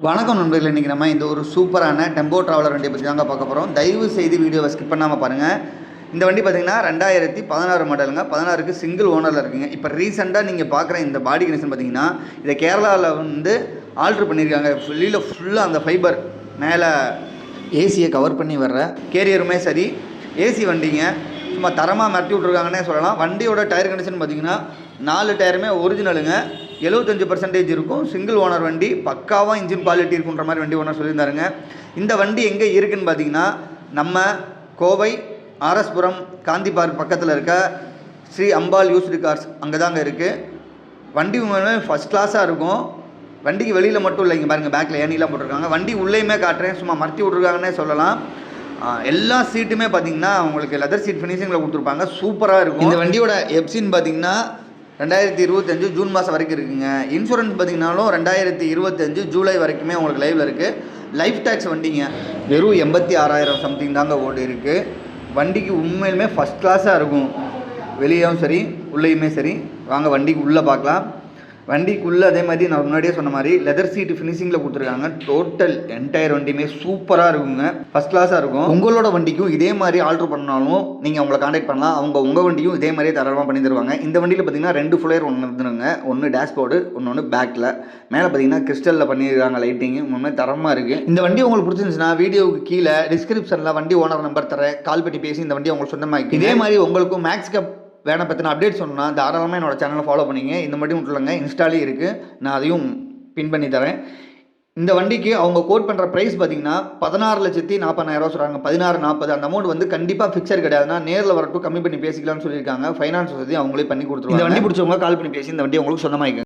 வணக்கம் நண்பர்களே இன்றைக்கி நம்ம இந்த ஒரு சூப்பரான டெம்போ ட்ராவலர் வண்டியை பற்றி தாங்க பார்க்க போகிறோம் தயவு செய்து வீடியோவை ஸ்கிப் பண்ணாமல் பாருங்கள் இந்த வண்டி பார்த்தீங்கன்னா ரெண்டாயிரத்தி பதினாறு மாடலுங்க பதினாறுக்கு சிங்கிள் ஓனரில் இருக்குங்க. இப்போ ரீசெண்டாக நீங்கள் பார்க்குற இந்த பாடி கனெக்ஷன் பார்த்தீங்கன்னா இதை கேரளாவில் வந்து ஆல்ட்ரு பண்ணியிருக்காங்க வெளியில் ஃபுல்லாக அந்த ஃபைபர் மேலே ஏசியை கவர் பண்ணி வர்ற கேரியருமே சரி ஏசி வண்டிங்க. சும்மா தரமாக மிரட்டி விட்ருக்காங்கன்னே சொல்லலாம். வண்டியோட டயர் கண்டிஷன் பார்த்தீங்கன்னா நாலு டயருமே ஒரிஜினலுங்க எழுபத்தஞ்சு பர்சன்டேஜ் இருக்கும். சிங்கிள் ஓனர் வண்டி பக்காவாக இன்ஜின் குவாலிட்டி இருக்குன்ற மாதிரி வண்டி ஓனர் சொல்லியிருந்தாருங்க. இந்த வண்டி எங்கே இருக்குன்னு பார்த்தீங்கன்னா நம்ம கோவை ஆர்எஸ்புரம் காந்தி பார்க் பக்கத்தில் இருக்க ஸ்ரீ அம்பாள் யூஸ்டு கார்ஸ் அங்கே தாங்க இருக்குது வண்டி உண்மையுமே ஃபஸ்ட் கிளாஸாக இருக்கும். வண்டிக்கு வெளியில் மட்டும் இல்லைங்க பாருங்கள் பேக்கில் ஏனிலாம் போட்டிருக்காங்க. வண்டி உள்ளேயுமே காட்டுறேன் சும்மா மறைச்சி விட்ருக்காங்கன்னே சொல்லலாம். எல்லா சீட்டுமே பார்த்தீங்கன்னா உங்களுக்கு லெதர் சீட் ஃபினிஷிங்கில் கொடுத்துருப்பாங்க. சூப்பராக இருக்கும். இந்த வண்டியோட எப்சின்னு பார்த்தீங்கன்னா ரெண்டாயிரத்தி இருபத்தஞ்சு ஜூன் மாதம் வரைக்கும் இருக்குங்க. இன்சூரன்ஸ் பார்த்தீங்கன்னாலும் ரெண்டாயிரத்தி இருபத்தஞ்சு ஜூலை வரைக்குமே உங்களுக்கு லைவில் இருக்குது லைஃப் டேக்ஸ் வண்டிங்க. வெறும் எண்பத்தி ஆறாயிரம் சம்திங் தாங்க ஓடி இருக்குது வண்டிக்கு உண்மையிலுமே ஃபஸ்ட் கிளாஸாக இருக்கும். வெளியேவும் சரி உள்ளேயுமே சரி. வாங்க வண்டிக்கு உள்ளே பார்க்கலாம். வண்டிக்குள்ளே அதே மாதிரி நான் முன்னாடியே சொன்ன மாதிரி லெதர் சீட்டு ஃபினிஷிங்கில் கொடுத்துருக்காங்க. டோட்டல் என்டையர் வண்டியுமே சூப்பராக இருக்குங்க. ஃபஸ்ட் கிளாஸாக இருக்கும். உங்களோட வண்டிக்கும் இதே மாதிரி ஆல்ட்ரு பண்ணாலும் நீங்கள் அவங்கள காண்டாக்ட் பண்ணலாம். அவங்க உங்கள் வண்டியும் இதே மாதிரியே தாராளமாக பண்ணி தருவாங்க. இந்த வண்டியில் பார்த்தீங்கன்னா ரெண்டு ஃபுல்லர் ஒன்று இருந்துருங்க. ஒன்று டேஷ்போர்டு ஒன்று ஒன்று பேக்கில் மேலே பார்த்தீங்கன்னா கிறிஸ்டலில் பண்ணியிருக்காங்க லைட்டிங் உண்மை தரமாக இருக்குது இந்த வண்டி உங்களுக்கு பிடிச்சிருந்துச்சுன்னா வீடியோவுக்கு கீழே டிஸ்கிரிப்ஷனில் வண்டி ஓனர் நம்பர் தரேன். கால் பண்ணி பேசி இந்த வண்டி உங்களுக்கு சொந்தமாக இதே மாதிரி உங்களுக்கும் மேக்ஸ் கப் வேணை பற்றின அப்டேட் சொன்னால் தாராளமாக என்னோடய சேனலை ஃபாலோ பண்ணிங்க இந்த மட்டும் மட்டும் இன்ஸ்டாலே இருக்குது நான் அதையும் பின் பண்ணி தரேன். இந்த வண்டிக்கு அவங்க கோட் பண்ணுற ப்ரைஸ் பார்த்தீங்கன்னா பதினாறு லட்சத்தி நாற்பதாயிரம் சொல்கிறாங்க பதினாறு நாற்பது அந்த அமௌண்ட் வந்து கண்டிப்பாக ஃபிக்சர் கிடையாதுன்னா நேரில் வரட்டும் கம்மி பண்ணி பேசிக்கலாம்னு சொல்லியிருக்காங்க. ஃபைனான்ஸ் வசதி அவங்களே பண்ணி கொடுத்துருவாங்க. இந்த வண்டி பிடிச்சவங்க கால் பண்ணி பேசி இந்த வண்டி உங்களுக்கு சொந்தமாக